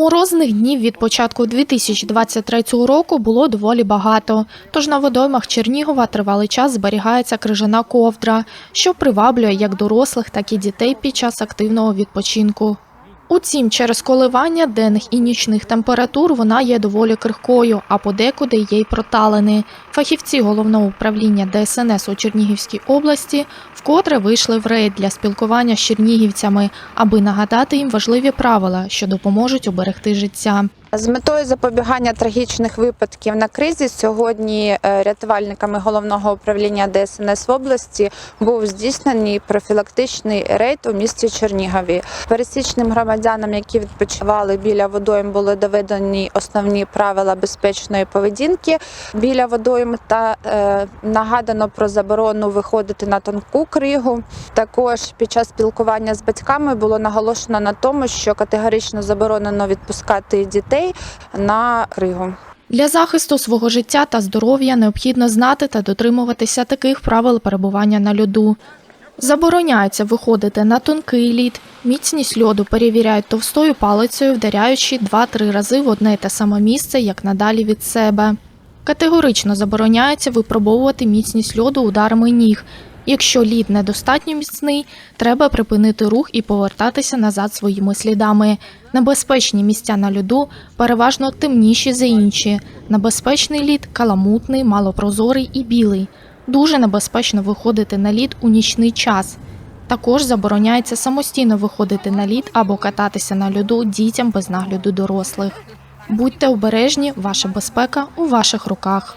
Морозних днів від початку 2023 року було доволі багато. Тож на водоймах Чернігова тривалий час зберігається крижана ковдра, що приваблює як дорослих, так і дітей під час активного відпочинку. Утім, через коливання денних і нічних температур вона є доволі крихкою, а подекуди є й проталини. Фахівці головного управління ДСНС у Чернігівській області вкотре вийшли в рейд для спілкування з чернігівцями, аби нагадати їм важливі правила, що допоможуть уберегти життя. З метою запобігання трагічних випадків на кризі сьогодні е, рятувальниками головного управління ДСНС в області був здійснений профілактичний рейд у місті Чернігові. Пересічним громадянам, які відпочивали біля водойм, були доведені основні правила безпечної поведінки біля водойм та е, нагадано про заборону виходити на тонку кригу. Також під час спілкування з батьками було наголошено на тому, що категорично заборонено відпускати дітей на кригу. Для захисту свого життя та здоров'я необхідно знати та дотримуватися таких правил перебування на льоду. Забороняється виходити на тонкий лід, міцність льоду перевіряють товстою палицею, вдаряючи 2-3 рази в одне те саме місце, як надалі від себе. Категорично забороняється випробовувати міцність льоду ударами ніг. Якщо лід недостатньо міцний, треба припинити рух і повертатися назад своїми слідами. Небезпечні місця на льоду переважно темніші за інші. Небезпечний лід каламутний, малопрозорий і білий. Дуже небезпечно виходити на лід у нічний час. Також забороняється самостійно виходити на лід або кататися на льоду дітям без нагляду дорослих. Будьте обережні, ваша безпека у ваших руках.